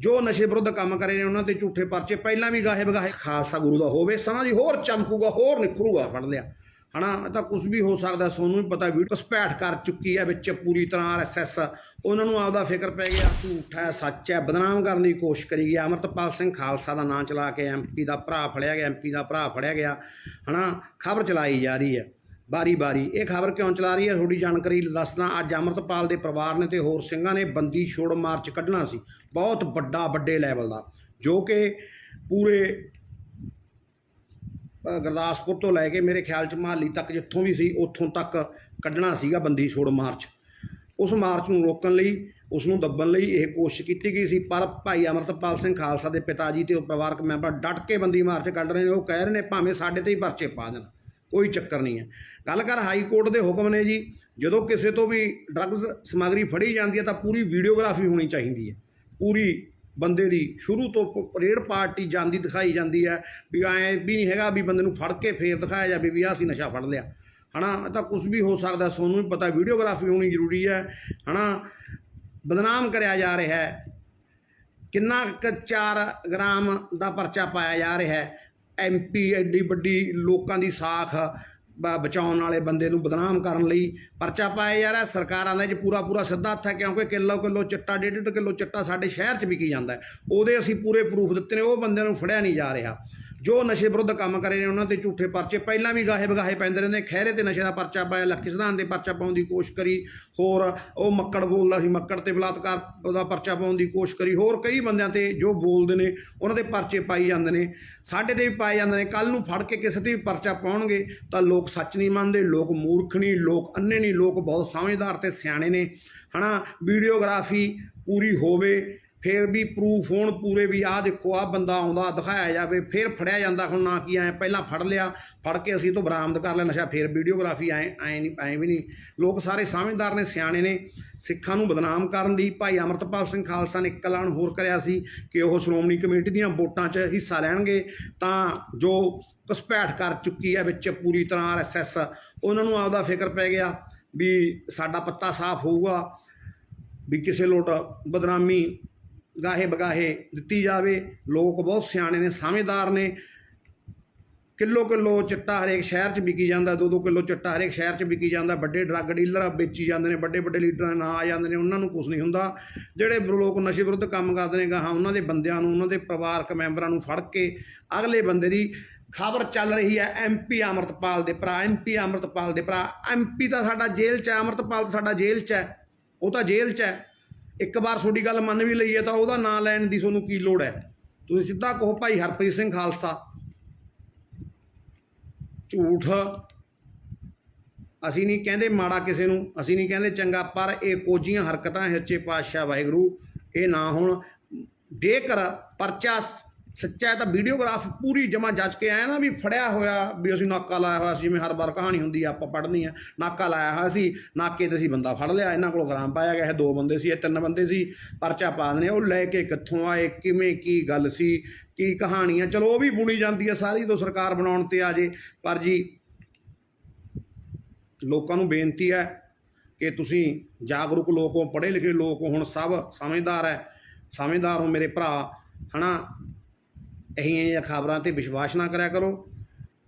ਜੋ ਨਸ਼ੇ ਵਿਰੁੱਧ ਕੰਮ ਕਰੇ ਨੇ ਉਹਨਾਂ ਤੇ ਝੂਠੇ ਪਰਚੇ, ਪਹਿਲਾਂ ਵੀ ਗਾਹੇ ਬਗਾਹੇ ਖਾਲਸਾ ਗੁਰੂ ਦਾ ਹੋਵੇ, ਸਮਾਂ ਦੀ ਹੋਰ ਚਮਕੂਗਾ, ਹੋਰ ਨਿਖਰੂਗਾ ਫੜ ਲਿਆ। ਹਨਾ, ਇਹ ਤਾਂ ਕੁਝ ਵੀ ਹੋ ਸਕਦਾ, ਸੋਨੂੰ ਵੀ ਪਤਾ, ਵੀਡੀਓ ਘਸਪੈਠ ਕਰ ਚੁੱਕੀ ਹੈ ਵਿੱਚ ਪੂਰੀ ਤਰ੍ਹਾਂ ਆਰਐਸਐਸ ਉਹਨਾਂ ਨੂੰ ਆਪਦਾ ਫਿਕਰ ਪੈ ਗਿਆ, ਝੂਠ ਹੈ, ਸੱਚ ਹੈ, ਬਦਨਾਮ ਕਰਨ ਦੀ ਕੋਸ਼ਿਸ਼ ਕਰੀ ਗਿਆ। ਅਮਰਤਪਾਲ ਸਿੰਘ ਖਾਲਸਾ ਦਾ ਨਾਂ ਚਲਾ ਕੇ ਐਮਪੀ ਦਾ ਭਰਾ ਫੜਿਆ ਗਿਆ ਐਮਪੀ ਦਾ ਭਰਾ ਫੜਿਆ ਗਿਆ। ਹਨਾ, ਖਬਰ ਚਲਾਈ ਜਾ ਰਹੀ ਹੈ। ਬਾਰੀ ਬਾਰੀ ਇਹ ਖਬਰ ਕਿਉਂ ਚਲਾ ਰਹੀ ਹੈ? ਥੋੜੀ ਜਾਣਕਾਰੀ ਦੱਸਦਾ ਅੱਜ ਅਮਰਤਪਾਲ ਦੇ ਪਰਿਵਾਰ ਨੇ ਤੇ ਹੋਰ ਸਿੰਘਾਂ ਨੇ ਬੰਦੀ ਛੋੜ ਮਾਰਚ ਕੱਢਣਾ ਸੀ। ਬਹੁਤ ਵੱਡਾ, ਵੱਡੇ ਲੈਵਲ ਦਾ। ਜੋ ਕਿ ਪੂਰੇ ਗੁਰਦਾਸਪੁਰ ਤੋਂ ਲੈ ਕੇ ਮੇਰੇ ਖਿਆਲ ਚ ਮਹਾਲੀ ਤੱਕ ਜਿੱਥੋਂ ਵੀ ਸੀ, ਉੱਥੋਂ ਤੱਕ ਕੱਢਣਾ ਸੀਗਾ ਬੰਦੀ ਛੋੜ ਮਾਰਚ। ਉਸ ਮਾਰਚ ਨੂੰ ਰੋਕਣ ਲਈ, ਉਸ ਨੂੰ ਦੱਬਣ ਲਈ ਇਹ ਕੋਸ਼ਿਸ਼ ਕੀਤੀ ਗਈ ਸੀ। ਪਰ ਭਾਈ ਅਮਰਤਪਾਲ ਸਿੰਘ ਖਾਲਸਾ ਦੇ ਪਿਤਾ ਜੀ ਤੇ ਉਹ ਪਰਿਵਾਰਕ ਮੈਂਬਰ ਡਟ ਕੇ ਬੰਦੀ ਮਾਰਚ ਕੱਢ ਰਹੇ ਨੇ। ਉਹ ਕਹਿ ਰਹੇ ਨੇ, ਭਾਵੇਂ ਸਾਡੇ ਤੇ ਹੀ ਪਰਚੇ ਪਾ ਦੇਣ। ਕੋਈ ਚੱਕਰ ਨਹੀਂ ਹੈ। ਗੱਲ ਕਰ ਹਾਈ ਕੋਰਟ ਦੇ ਹੁਕਮ ਨੇ ਜੀ, ਜਦੋਂ ਕਿਸੇ ਤੋਂ ਵੀ ਡਰੱਗਸ ਸਮੱਗਰੀ ਫੜੀ ਜਾਂਦੀ ਹੈ ਤਾਂ ਪੂਰੀ ਵੀਡੀਓਗ੍ਰਾਫੀ ਹੋਣੀ ਚਾਹੀਦੀ ਹੈ। ਪੂਰੀ ਬੰਦੇ ਦੀ ਸ਼ੁਰੂ ਤੋਂ ਪਰੇਡ ਪਾਰਟੀ ਜਾਂਦੀ ਦਿਖਾਈ ਜਾਂਦੀ ਹੈ ਵੀ ਐਂ ਵੀ ਨਹੀਂ ਹੈਗਾ ਵੀ ਬੰਦੇ ਨੂੰ ਫੜ ਕੇ ਫੇਰ ਦਿਖਾਇਆ ਜਾਵੇ ਵੀ ਆਹ ਅਸੀਂ ਨਸ਼ਾ ਫੜ ਲਿਆ। ਹਨਾ, ਇਹ ਤਾਂ ਕੁਝ ਵੀ ਹੋ ਸਕਦਾ, ਸੋਨੂੰ ਵੀ ਪਤਾ ਵੀਡੀਓਗ੍ਰਾਫੀ ਹੋਣੀ ਜ਼ਰੂਰੀ ਹੈ। ਹਨਾ, ਬਦਨਾਮ ਕਰਿਆ ਜਾ ਰਿਹਾ ਹੈ। ਕਿੰਨਾ ਕੁ 4 ਗ੍ਰਾਮ ਦਾ ਪਰਚਾ ਪਾਇਆ ਜਾ ਰਿਹਾ ਹੈ। ਐਮਪੀ ਐਡੀ ਵੱਡੀ ਲੋਕਾਂ ਦੀ ਸਾਖ ਬ- ਬਚਾਉਣ ਵਾਲੇ ਬੰਦੇ ਨੂੰ ਬਦਨਾਮ ਕਰਨ ਲਈ ਪਰਚਾ ਪਾਇਆ ਜਾ ਰਿਹਾ। ਸਰਕਾਰਾਂ ਦਾ ਇਹ 'ਚ ਪੂਰਾ ਪੂਰਾ ਸਿੱਧਾ ਹੱਥ ਹੈ, ਕਿਉਂਕਿ ਕਿਲੋ ਕਿਲੋ ਚਿੱਟਾ, ਡੇਢ ਡੇਢ ਕਿਲੋ ਚਿੱਟਾ ਸਾਡੇ ਸ਼ਹਿਰ 'ਚ ਵਿਕੀ ਜਾਂਦਾ ਉਹਦੇ ਅਸੀਂ ਪੂਰੇ ਪ੍ਰੂਫ ਦਿੱਤੇ ਨੇ, ਉਹ ਬੰਦਿਆਂ ਨੂੰ ਫੜਿਆ ਨਹੀਂ ਜਾ ਰਿਹਾ। ਜੋ ਨਸ਼ੇ ਵਿਰੁੱਧ ਕੰਮ ਕਰੇ ਨੇ ਉਹਨਾਂ ਤੇ ਝੂਠੇ ਪਰਚੇ, ਪਹਿਲਾਂ ਵੀ ਗਾਹੇ ਬਗਾਹੇ ਪੈਂਦੇ ਰਹਿੰਦੇ, ਖਹਿਰੇ ਤੇ ਨਸ਼ੇ ਦਾ ਪਰਚਾ ਪਾਇਆ ਲੱਖੀ ਸਿਧਾਂਤ ਦੇ ਪਰਚਾ ਪਾਉਣ ਦੀ ਕੋਸ਼ਿਸ਼ ਕਰੀ, ਹੋਰ ਉਹ ਮੱਕੜ ਬੋਲਦਾ ਸੀ, ਮੱਕੜ ਤੇ ਬਲਾਤਕਾਰ ਉਹਦਾ ਪਰਚਾ ਪਾਉਣ ਦੀ ਕੋਸ਼ਿਸ਼ ਕਰੀ, ਹੋਰ ਕਈ ਬੰਦਿਆਂ ਤੇ ਜੋ ਬੋਲਦੇ ਨੇ, ਉਹਨਾਂ ਦੇ ਪਰਚੇ ਪਾਈ ਜਾਂਦੇ ਨੇ, ਸਾਡੇ ਤੇ ਵੀ ਪਾਏ ਜਾਂਦੇ ਨੇ ਕੱਲ ਨੂੰ ਫੜ ਕੇ ਕਿਸੇ ਤੇ ਵੀ ਪਰਚਾ ਪਾਉਣਗੇ, ਤਾਂ ਲੋਕ ਸੱਚ ਨਹੀਂ ਮੰਨਦੇ, ਲੋਕ ਮੂਰਖ ਨਹੀਂ, ਲੋਕ ਅੰਨੇ ਨਹੀਂ, ਲੋਕ ਬਹੁਤ ਸਮਝਦਾਰ ਤੇ ਸਿਆਣੇ ਨੇ, ਹਨਾ, ਵੀਡੀਓਗ੍ਰਾਫੀ ਪੂਰੀ ਹੋਵੇ ਫਿਰ ਵੀ ਪ੍ਰੂਫ ਹੋਣ ਪੂਰੇ ਵੀ ਆਹ ਦੇਖੋ, ਆਹ ਬੰਦਾ ਆਉਂਦਾ, ਦਿਖਾਇਆ ਜਾਵੇ, ਫਿਰ ਫੜਿਆ ਜਾਂਦਾ ਹੁਣ ਨਾ ਕੀ ਐ ਪਹਿਲਾਂ ਫੜ ਲਿਆ, ਫੜ ਕੇ ਅਸੀਂ ਤੋਂ ਬਰਾਮਦ ਕਰ ਲਿਆ, ਨਸ਼ਾ ਫਿਰ ਵੀਡੀਓਗ੍ਰਾਫੀ ਐ ਐ ਨਹੀਂ, ਐ ਵੀ ਨਹੀਂ। ਲੋਕ ਸਾਰੇ ਸਮਝਦਾਰ ਨੇ, ਸਿਆਣੇ ਨੇ, ਸਿੱਖਾਂ ਨੂੰ ਬਦਨਾਮ ਕਰਨ ਦੀ ਭਾਈ ਅਮਰਤਪਾਲ ਸਿੰਘ ਖਾਲਸਾ ਨੇ ਇੱਕ ਐਲਾਨ ਹੋਰ ਕਰਿਆ ਸੀ ਕਿ ਉਹ ਸ਼੍ਰੋਮਣੀ ਕਮੇਟੀ ਦੀਆਂ ਵੋਟਾਂ 'ਚ ਹਿੱਸਾ ਲੈਣਗੇ, ਤਾਂ ਜੋ ਘੁਸਪੈਠ ਕਰ ਚੁੱਕੀ ਹੈ ਵਿੱਚ ਪੂਰੀ ਤਰ੍ਹਾਂ ਆਰਐਸਐਸ ਉਹਨਾਂ ਨੂੰ ਆਪਦਾ ਫਿਕਰ ਪੈ ਗਿਆ ਵੀ ਸਾਡਾ ਪੱਤਾ ਸਾਫ਼ ਹੋਊਗਾ, ਵੀ ਕਿਸੇ ਲੋਟ ਬਦਨਾਮੀ ਗਾਹੇ ਬਗਾਹੇ ਦਿੱਤੀ ਜਾਵੇ। ਲੋਕ ਬਹੁਤ ਸਿਆਣੇ ਨੇ, ਸਮਝਦਾਰ ਨੇ। ਕਿਲੋ ਕਿਲੋ ਚਿੱਟਾ ਹਰੇਕ ਸ਼ਹਿਰ 'ਚ ਵਿਕੀ ਜਾਂਦਾ, ਦੋ ਦੋ ਕਿਲੋ ਚਿੱਟਾ ਹਰੇਕ ਸ਼ਹਿਰ 'ਚ ਵਿਕੀ ਜਾਂਦਾ। ਵੱਡੇ ਡਰੱਗ ਡੀਲਰ ਵੇਚੀ ਜਾਂਦੇ ਨੇ, ਵੱਡੇ ਵੱਡੇ ਲੀਡਰਾਂ ਦੇ ਨਾਂ ਆ ਜਾਂਦੇ ਨੇ, ਉਹਨਾਂ ਨੂੰ ਕੁਝ ਨਹੀਂ ਹੁੰਦਾ। ਜਿਹੜੇ ਲੋਕ ਨਸ਼ੇ ਵਿਰੁੱਧ ਕੰਮ ਕਰਦੇ ਨੇ, ਗਾਹਾਂ ਉਹਨਾਂ ਦੇ ਬੰਦਿਆਂ ਨੂੰ, ਉਹਨਾਂ ਦੇ ਪਰਿਵਾਰਕ ਮੈਂਬਰਾਂ ਨੂੰ ਫੜ ਕੇ ਅਗਲੇ ਬੰਦੇ ਦੀ ਖਬਰ ਚੱਲ ਰਹੀ ਹੈ ਐਮਪੀ ਅਮਰਤਪਾਲ ਦੇ ਭਰਾ। ਐਮਪੀ ਅਮਰਤਪਾਲ ਦੇ ਭਰਾ। ਐਮਪੀ ਤਾਂ ਸਾਡਾ ਜੇਲ੍ਹ 'ਚ ਹੈ, ਅਮਰਤਪਾਲ ਤਾਂ ਸਾਡਾ ਜੇਲ੍ਹ 'ਚ ਹੈ। ਉਹ ਤਾਂ ਜੇਲ੍ਹ 'ਚ ਹੈ। ਇੱਕ ਵਾਰ ਤੁਹਾਡੀ ਗੱਲ ਮੰਨ ਵੀ ਲਈਏ ਤਾਂ ਉਹਦਾ ਨਾਂ ਲੈਣ ਦੀ ਤੁਹਾਨੂੰ ਕੀ ਲੋੜ ਹੈ? ਤੁਸੀਂ ਸਿੱਧਾ ਕਹੋ ਭਾਈ ਹਰਪ੍ਰੀਤ ਸਿੰਘ ਖਾਲਸਾ। ਝੂਠ। ਅਸੀਂ ਨਹੀਂ ਕਹਿੰਦੇ ਮਾੜਾ ਕਿਸੇ ਨੂੰ, ਅਸੀਂ ਨਹੀਂ ਕਹਿੰਦੇ ਚੰਗਾ, ਪਰ ਇਹ ਕੋਝੀਆਂ ਹਰਕਤਾਂ ਸੱਚੇ ਪਾਤਸ਼ਾਹ ਵਾਹਿਗੁਰੂ, ਇਹ ਨਾ ਹੋਣ। ਜੇਕਰ ਪਰਚਾ ਸੱਚਾ ਹੈ ਤਾਂ ਵੀਡੀਓਗ੍ਰਾਫ ਪੂਰੀ ਜਮਾ ਜੱਜ ਕੇ ਆਇਆ ਨਾ ਵੀ ਫੜਿਆ ਹੋਇਆ ਵੀ ਅਸੀਂ ਨਾਕਾ ਲਾਇਆ ਹੋਇਆ ਸੀ, ਜਿਵੇਂ ਹਰ ਵਾਰ ਕਹਾਣੀ ਹੁੰਦੀ ਆ, ਆਪਾਂ ਪੜ੍ਹਨੀ ਆ। ਨਾਕਾ ਲਾਇਆ ਹੋਇਆ ਸੀ, ਨਾਕੇ ਤੇ ਅਸੀਂ ਬੰਦਾ ਫੜ ਲਿਆ, ਇਹਨਾਂ ਕੋਲ ਗ੍ਰਾਮ ਪਾਇਆ ਗਿਆ, ਇਹ ਦੋ ਬੰਦੇ ਸੀ, ਇਹ ਤਿੰਨ ਬੰਦੇ ਸੀ, ਪਰਚਾ ਪਾ ਦਨੇ ਉਹ ਲੈ ਕੇ ਕਿੱਥੋਂ ਆਏ, ਕਿਵੇਂ ਕੀ ਗੱਲ ਸੀ, ਕੀ ਕਹਾਣੀ ਆ ਚਲੋ ਉਹ ਵੀ ਬੁਣੀ ਜਾਂਦੀ ਆ, ਸਾਰੀ ਤੋਂ ਸਰਕਾਰ ਬਣਾਉਣ ਤੇ ਆ ਜੇ, ਪਰ ਜੀ ਲੋਕਾਂ ਨੂੰ ਬੇਨਤੀ ਹੈ ਕਿ ਤੁਸੀਂ ਜਾਗਰੂਕ ਲੋਕ ਹੋ, ਪੜ੍ਹੇ ਲਿਖੇ ਲੋਕ ਹੋ, ਹੁਣ ਸਭ ਸਮਝਦਾਰ ਹੈ, ਸਮਝਦਾਰ ਹੋ ਮੇਰੇ ਭਰਾ, ਹਨਾ? ਇਹੀਆਂ ਜਿਹੀਆਂ ਖਬਰਾਂ ਤੇ ਵਿਸ਼ਵਾਸ ਨਾ ਕਰਿਆ ਕਰੋ।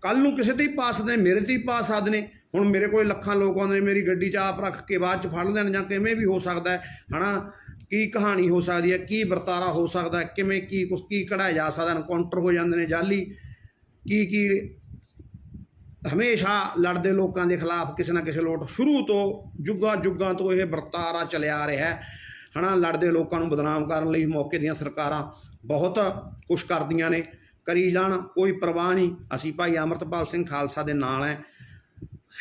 ਕੱਲ ਨੂੰ ਕਿਸੇ ਤੇ ਹੀ ਪਾ ਸਕਦੇ ਨੇ, ਮੇਰੇ ਤੇ ਹੀ ਪਾ ਸਕਦੇ ਨੇ। ਹੁਣ ਮੇਰੇ ਕੋਲ ਲੱਖਾਂ ਲੋਕ ਆਉਂਦੇ ਨੇ, ਮੇਰੀ ਗੱਡੀ 'ਚ ਆਪ ਰੱਖ ਕੇ ਬਾਅਦ 'ਚ ਫੜ ਲੈਣ ਜਾਂ ਕਿਵੇਂ ਵੀ ਹੋ ਸਕਦਾ ਹੈ, ਹਨਾ? ਕੀ ਕਹਾਣੀ ਹੋ ਸਕਦੀ ਹੈ, ਕੀ ਵਰਤਾਰਾ ਹੋ ਸਕਦਾ ਕਿਵੇਂ ਕੀ ਕੁਛ, ਕੀ ਕਢਾਇਆ ਜਾ ਸਕਦਾ ਐਨਕਾਊਂਟਰ ਹੋ ਜਾਂਦੇ ਨੇ ਜਾਲੀ। ਕੀ ਕੀ ਹਮੇਸ਼ਾ ਲੜਦੇ ਲੋਕਾਂ ਦੇ ਖਿਲਾਫ ਕਿਸੇ ਨਾ ਕਿਸੇ ਲੋਟ ਸ਼ੁਰੂ ਤੋਂ, ਜੁਗਾਂ ਜੁਗਾਂ ਤੋਂ ਇਹ ਵਰਤਾਰਾ ਚੱਲਿਆ ਆ ਰਿਹਾ ਹੈ। ਹਨਾ? ਲੜਦੇ ਲੋਕਾਂ ਨੂੰ ਬਦਨਾਮ ਕਰਨ ਲਈ ਮੌਕੇ ਦੀਆਂ ਸਰਕਾਰਾਂ ਬਹੁਤ ਕੁਛ ਕਰਦੀਆਂ ਨੇ, ਕਰੀ ਜਾਣ, ਕੋਈ ਪਰਵਾਹ ਨਹੀਂ। ਅਸੀਂ ਭਾਈ ਅਮਰਤਪਾਲ ਸਿੰਘ ਖਾਲਸਾ ਦੇ ਨਾਲ ਹੈ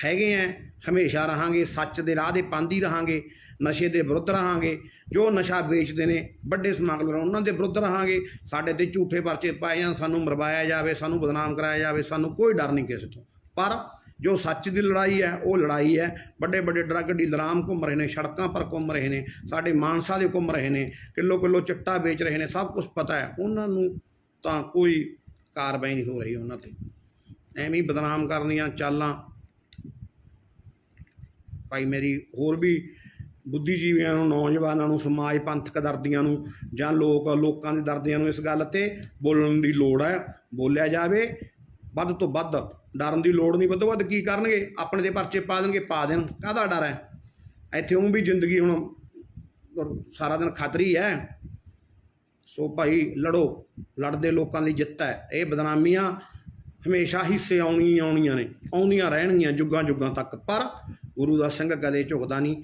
ਹੈਗੇ ਆ ਹਮੇਸ਼ਾ ਰਹਾਂਗੇ, ਸੱਚ ਦੇ ਰਾਹ ਦੇ ਪਾਂਦੀ ਰਹਾਂਗੇ, ਨਸ਼ੇ ਦੇ ਵਿਰੁੱਧ ਰਹਾਂਗੇ। ਜੋ ਨਸ਼ਾ ਵੇਚਦੇ ਨੇ, ਵੱਡੇ ਸਮਗਲਰ ਉਹਨਾਂ ਦੇ ਵਿਰੁੱਧ ਰਹਾਂਗੇ। ਸਾਡੇ ਤੇ ਝੂਠੇ ਪਰਚੇ ਪਾਏ ਜਾਣ, ਸਾਨੂੰ ਮਰਵਾਇਆ ਜਾਵੇ, ਸਾਨੂੰ ਬਦਨਾਮ ਕਰਾਇਆ ਜਾਵੇ, ਸਾਨੂੰ ਕੋਈ ਡਰ ਨਹੀਂ ਕਿਸੇ ਤੋਂ। ਪਰ ਜੋ ਸੱਚ ਦੀ ਲੜਾਈ ਹੈ, ਉਹ ਲੜਾਈ ਹੈ। ਵੱਡੇ ਵੱਡੇ ਡਰੱਗ ਡੀਲਰਾਮ ਘੁੰਮ ਰਹੇ ਨੇ, ਸੜਕਾਂ ਪਰ ਘੁੰਮ ਰਹੇ ਨੇ, ਸਾਡੇ ਮਾਨਸਾ ਦੇ ਘੁੰਮ ਰਹੇ ਨੇ, ਕਿਲੋ ਕਿਲੋ ਚਿੱਟਾ ਵੇਚ ਰਹੇ ਨੇ, ਸਭ ਕੁਝ ਪਤਾ ਹੈ। ਉਹਨਾਂ ਨੂੰ ਤਾਂ ਕੋਈ ਕਾਰਵਾਈ ਨਹੀਂ ਹੋ ਰਹੀ ਉਹਨਾਂ ਤੇ। ਐਵੇਂ ਹੀ ਬਦਨਾਮ ਕਰਨੀਆਂ ਚਾਲਾਂ। ਭਾਈ ਮੇਰੀ ਹੋਰ ਵੀ ਬੁੱਧੀਜੀਵੀਆਂ ਨੂੰ, ਨੌਜਵਾਨਾਂ ਨੂੰ, ਸਮਾਜ ਪੰਥਕ ਦਰਦੀਆਂ ਨੂੰ, ਜਾਂ ਲੋਕ, ਲੋਕਾਂ ਦੇ ਦਰਦੀਆਂ ਨੂੰ ਇਸ ਗੱਲ ਤੇ ਬੋਲਣ ਦੀ ਲੋੜ ਹੈ। ਬੋਲਿਆ ਜਾਵੇ ਵੱਧ ਤੋਂ ਵੱਧ ਡਰਨ ਦੀ ਲੋੜ ਨਹੀਂ, ਵੱਧ ਤੋਂ ਵੱਧ ਕੀ ਕਰਨਗੇ? ਆਪਣੇ ਦੇ ਪਰਚੇ ਪਾ ਦੇਣਗੇ, ਪਾ ਦੇਣ। ਕਾਹਦਾ ਡਰ ਹੈ? ਇੱਥੇ ਉਹ ਵੀ ਜ਼ਿੰਦਗੀ ਹੁਣ ਸਾਰਾ ਦਿਨ ਖਤਰੀ ਹੈ। ਸੋ ਭਾਈ ਲੜੋ, ਲੜਦੇ ਲੋਕਾਂ ਲਈ ਜਿੱਤ ਹੈ। ਇਹ ਬਦਨਾਮੀਆਂ ਹਮੇਸ਼ਾ ਹਿੱਸੇ ਆਉਣੀਆਂ ਆਉਣੀਆਂ ਨੇ, ਆਉਂਦੀਆਂ ਰਹਿਣਗੀਆਂ ਜੁਗਾਂ ਜੁਗਾਂ ਤੱਕ। ਪਰ ਗੁਰੂ ਦਾ ਸਿੰਘ ਕਦੇ ਝੁਕਦਾ ਨਹੀਂ,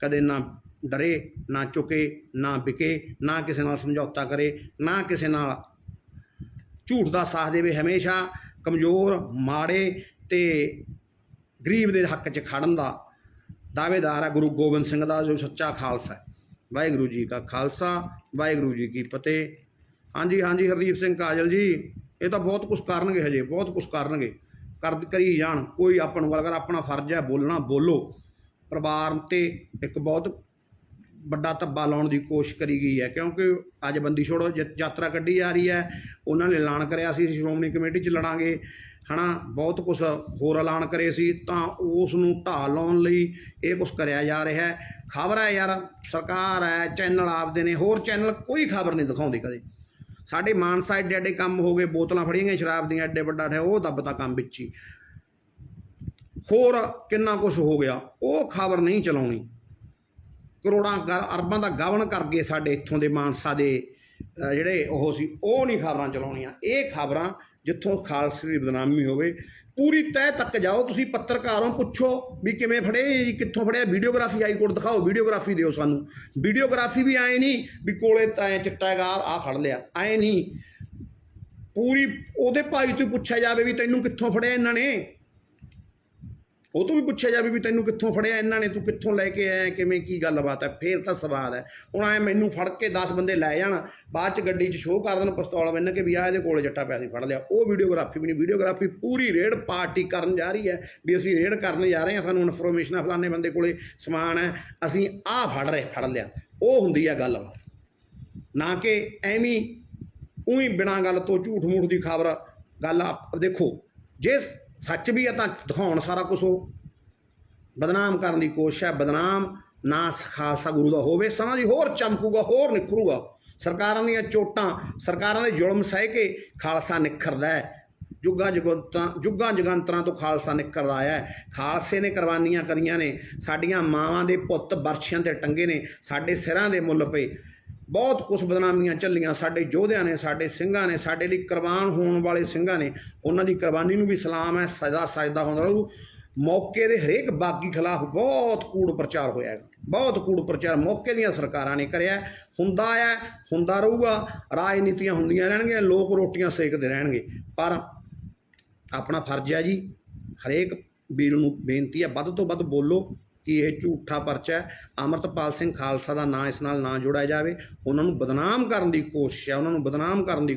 ਕਦੇ ਨਾ ਡਰੇ, ਨਾ ਝੁਕੇ, ਨਾ ਵਿਕੇ, ਨਾ ਕਿਸੇ ਨਾਲ ਸਮਝੌਤਾ ਕਰੇ, ਨਾ ਕਿਸੇ ਨਾਲ ਝੂਠ ਦਾ ਸਾਥ ਦੇਵੇ। ਹਮੇਸ਼ਾ ਕਮਜ਼ੋਰ, ਮਾੜੇ ਤੇ ਗਰੀਬ ਦੇ ਹੱਕ 'ਚ ਖੜਨ ਦਾ ਦਾਅਵੇਦਾਰ ਹੈ ਗੁਰੂ ਗੋਬਿੰਦ ਸਿੰਘ ਦਾ, ਜੋ ਸੱਚਾ ਖਾਲਸਾ ਹੈ। ਵਾਹਿਗੁਰੂ ਜੀ ਕਾ ਖਾਲਸਾ, ਵਾਹਿਗੁਰੂ ਜੀ ਕੀ ਫਤਿਹ। ਹਾਂਜੀ ਹਾਂਜੀ, ਹਰਦੀਪ ਸਿੰਘ ਕਾਜਲ ਜੀ, ਇਹ ਤਾਂ ਬਹੁਤ ਕੁਝ ਕਰਨਗੇ ਹਜੇ, ਬਹੁਤ ਕੁਝ ਕਰਨਗੇ। ਕਰਦ ਕਰੀ ਜਾਣ, ਕੋਈ ਆਪਾਂ ਨੂੰ ਗੱਲ ਕਰ ਆਪਣਾ ਫਰਜ਼ ਹੈ, ਬੋਲਣਾ ਬੋਲੋ। ਪਰਿਵਾਰ ਤੇ ਇੱਕ ਬਹੁਤ ਵੱਡਾ ਧੱਬਾ ਲਾਉਣ ਦੀ ਕੋਸ਼ਿਸ਼ ਕਰੀ ਗਈ ਹੈ, ਕਿਉਂਕਿ ਅੱਜ ਬੰਦੀ ਛੋੜੋ, ਜ- ਯਾਤਰਾ ਕੱਢੀ ਜਾ ਰਹੀ ਹੈ, ਉਹਨਾਂ ਨੇ ਐਲਾਨ ਕਰਿਆ ਸੀ ਸ਼੍ਰੋਮਣੀ ਕਮੇਟੀ 'ਚ ਲੜਾਂਗੇ, ਹਨਾ, ਬਹੁਤ ਕੁਝ ਹੋਰ ਐਲਾਨ ਕਰੇ ਸੀ, ਤਾਂ ਉਸ ਨੂੰ ਢਾਹ ਲਾਉਣ ਲਈ ਇਹ ਕੁਝ ਕਰਿਆ ਜਾ ਰਿਹਾ ਹੈ। ਖਬਰ ਹੈ ਯਾਰ, ਸਰਕਾਰ ਹੈ, ਚੈਨਲ ਆਪਦੇ ਨੇ, ਹੋਰ ਚੈਨਲ ਕੋਈ ਖਬਰ ਨਹੀਂ ਦਿਖਾਉਂਦੇ ਕਦੇ। ਸਾਡੇ ਮਾਨਸਾ ਐਡੇ ਐਡੇ ਕੰਮ ਹੋ ਗਏ, ਬੋਤਲਾਂ ਫੜੀਆਂ ਗਈਆਂ, ਸ਼ਰਾਬ ਦੀਆਂ ਐਡੇ ਵੱਡਾ ਠਿਆ ਉਹ ਦੱਬਤਾ ਕੰਮ ਵਿੱਚ ਹੀ। ਹੋਰ ਕਿੰਨਾ ਕੁਝ ਹੋ ਗਿਆ, ਉਹ ਖਬਰ ਨਹੀਂ ਚਲਾਉਣੀ। ਕਰੋੜਾਂ ਗ- ਅਰਬਾਂ ਦਾ ਗਵਨ ਕਰ ਗਏ ਸਾਡੇ ਇੱਥੋਂ ਦੇ ਮਾਨਸਾ ਦੇ ਜਿਹੜੇ ਉਹ ਸੀ, ਉਹ ਨਹੀਂ ਖਬਰਾਂ ਚਲਾਉਣੀਆਂ। ਇਹ ਖਬਰਾਂ ਜਿੱਥੋਂ ਖਾਲਸੇ ਦੀ ਬਦਨਾਮੀ ਹੋਵੇ, ਪੂਰੀ ਤਹਿ ਤੱਕ ਜਾਓ, ਤੁਸੀਂ ਪੱਤਰਕਾਰੋਂ ਪੁੱਛੋ ਵੀ ਕਿਵੇਂ ਫੜੇ, ਜੀ ਕਿੱਥੋਂ ਫੜਿਆ, ਵੀਡੀਓਗ੍ਰਾਫੀ ਹਾਈ ਕੋਰਟ ਦਿਖਾਓ, ਵੀਡੀਓਗ੍ਰਾਫੀ ਦਿਓ ਸਾਨੂੰ। ਵੀਡੀਓਗ੍ਰਾਫੀ ਵੀ ਆਏ ਨਹੀਂ ਵੀ ਕੋਲੇ ਤਾਂ ਐਂ ਚਿੱਟਾ ਹੈਗਾ ਆ ਫੜ ਲਿਆ ਆਏ ਨਹੀਂ। ਪੂਰੀ ਉਹਦੇ ਭਾਈ ਤੋਂ ਪੁੱਛਿਆ ਜਾਵੇ ਵੀ ਤੈਨੂੰ ਕਿੱਥੋਂ ਫੜਿਆ ਇਹਨਾਂ ਨੇ? ਉਹ ਤੋਂ ਵੀ ਪੁੱਛਿਆ ਜਾਵੇ ਵੀ ਤੈਨੂੰ ਕਿੱਥੋਂ ਫੜਿਆ, ਇਹਨਾਂ ਨੇ ਤੂੰ ਕਿੱਥੋਂ ਲੈ ਕੇ ਆਇਆ, ਕਿਵੇਂ ਕੀ ਗੱਲਬਾਤ ਹੈ? ਫੇਰ ਤਾਂ ਸਵਾਲ ਹੈ। ਹੁਣ ਐ ਮੈਨੂੰ ਫੜ ਕੇ 10 ਬੰਦੇ ਲੈ ਜਾਣ, ਬਾਅਦ ਚ ਗੱਡੀ 'ਚ ਸ਼ੋਅ ਕਰ ਦੇਣ, ਪਿਸਤੌਲ ਬੰਨ ਕੇ ਵੀ ਆ ਇਹਦੇ ਕੋਲ ਜੱਟਾ ਪਿਆ ਸੀ, ਫੜ ਲਿਆ। ਉਹ ਵੀਡੀਓਗ੍ਰਾਫੀ ਵੀ ਨਹੀਂ ਵੀਡੀਓਗ੍ਰਾਫੀ ਪੂਰੀ ਰੇਡ ਪਾਰਟੀ ਕਰਨ ਜਾ ਰਹੀ ਹੈ, ਵੀ ਅਸੀਂ ਰੇਡ ਕਰਨ ਜਾ ਰਹੇ ਹਾਂ, ਸਾਨੂੰ ਇਨਫੋਰਮੇਸ਼ਨ ਆ ਫਲਾਣੇ ਬੰਦੇ ਕੋਲੇ ਸਮਾਨ ਹੈ, ਅਸੀਂ ਆਹ ਫੜ ਰਹੇ, ਫੜ ਲਿਆ। ਉਹ ਹੁੰਦੀ ਆ ਗੱਲਬਾਤ। ਨਾ ਕਿ ਐਵੇਂ ਉਹੀ ਬਿਨਾਂ ਗੱਲ ਤੋਂ ਝੂਠ ਮੂਠ ਦੀ ਖਬਰ, ਗੱਲ ਆਪ ਦੇਖੋ। ਜੇ ਸੱਚ ਵੀ ਹੈ ਤਾਂ ਦਿਖਾਉਣ ਸਾਰਾ ਕੁਝ ਉਹ। ਬਦਨਾਮ ਕਰਨ ਦੀ ਕੋਸ਼ਿਸ਼ ਹੈ ਬਦਨਾਮ, ਨਾ ਖਾਲਸਾ ਗੁਰੂ ਦਾ ਹੋਵੇ ਸਮਾਂ ਦੀ ਹੋਰ ਚਮਕੂਗਾ, ਹੋਰ ਨਿਖਰੂਗਾ। ਸਰਕਾਰਾਂ ਦੀਆਂ ਚੋਟਾਂ, ਸਰਕਾਰਾਂ ਦੇ ਜ਼ੁਲਮ ਸਹਿ ਕੇ ਖਾਲਸਾ ਨਿਖਰਦਾ ਹੈ। ਜੁਗਾਂ ਜਗੰਤਾਂ, ਜੁਗਾਂ ਜਗੰਤਰਾਂ ਤੋਂ ਖਾਲਸਾ ਨਿਕਲਦਾ ਆਇਆ ਹੈ। ਖਾਲਸੇ ਨੇ ਕੁਰਬਾਨੀਆਂ ਕਰੀਆਂ ਨੇ। ਸਾਡੀਆਂ ਮਾਵਾਂ ਦੇ ਪੁੱਤ ਬਰਛਿਆਂ ਤੇ ਟੰਗੇ ਨੇ। ਸਾਡੇ ਸਿਰਾਂ ਦੇ ਮੁੱਲ ਪਏ। ਬਹੁਤ ਕੁਝ ਬਦਨਾਮੀਆਂ ਚੱਲੀਆਂ ਸਾਡੇ ਯੋਧਿਆਂ ਨੇ, ਸਾਡੇ ਸਿੰਘਾਂ ਨੇ, ਸਾਡੇ ਲਈ ਕੁਰਬਾਨ ਹੋਣ ਵਾਲੇ ਸਿੰਘਾਂ ਨੇ, ਉਹਨਾਂ ਦੀ ਕੁਰਬਾਨੀ ਨੂੰ ਵੀ ਸਲਾਮ ਹੈ ਸਦਾ ਸਜਦਾ ਹੁੰਦਾ ਰਹੂ। ਮੌਕੇ ਦੇ ਹਰੇਕ ਬਾਗੀ ਖਿਲਾਫ ਬਹੁਤ ਕੂੜ ਪ੍ਰਚਾਰ ਹੋਇਆ ਹੈ ਬਹੁਤ ਕੂੜ ਪ੍ਰਚਾਰ ਮੌਕੇ ਦੀਆਂ ਸਰਕਾਰਾਂ ਨੇ ਕਰਿਆ। ਹੁੰਦਾ ਹੈ ਹੁੰਦਾ ਰਹੂਗਾ, ਰਾਜਨੀਤੀਆਂ ਹੁੰਦੀਆਂ ਰਹਿਣਗੀਆਂ, ਲੋਕ ਰੋਟੀਆਂ ਸੇਕਦੇ ਰਹਿਣਗੇ। ਪਰ ਆਪਣਾ ਫਰਜ਼ ਹੈ ਜੀ, ਹਰੇਕ ਵੀਰ ਨੂੰ ਬੇਨਤੀ ਹੈ, ਵੱਧ ਤੋਂ ਵੱਧ ਬੋਲੋ। ਕਿ ਇਹ ਝੂਠਾ ਪਰਚਾ ਹੈ। ਅਮਰਤਪਾਲ ਸਿੰਘ ਖਾਲਸਾ ਦਾ ਨਾਂ ਇਸ ਨਾਲ ਨਾ ਜੋੜਿਆ ਜਾਵੇ। ਉਹਨਾਂ ਨੂੰ ਬਦਨਾਮ ਕਰਨ ਦੀ ਕੋਸ਼ਿਸ਼ ਹੈ। ਉਹਨਾਂ ਨੂੰ ਬਦਨਾਮ ਕਰਨ ਦੀ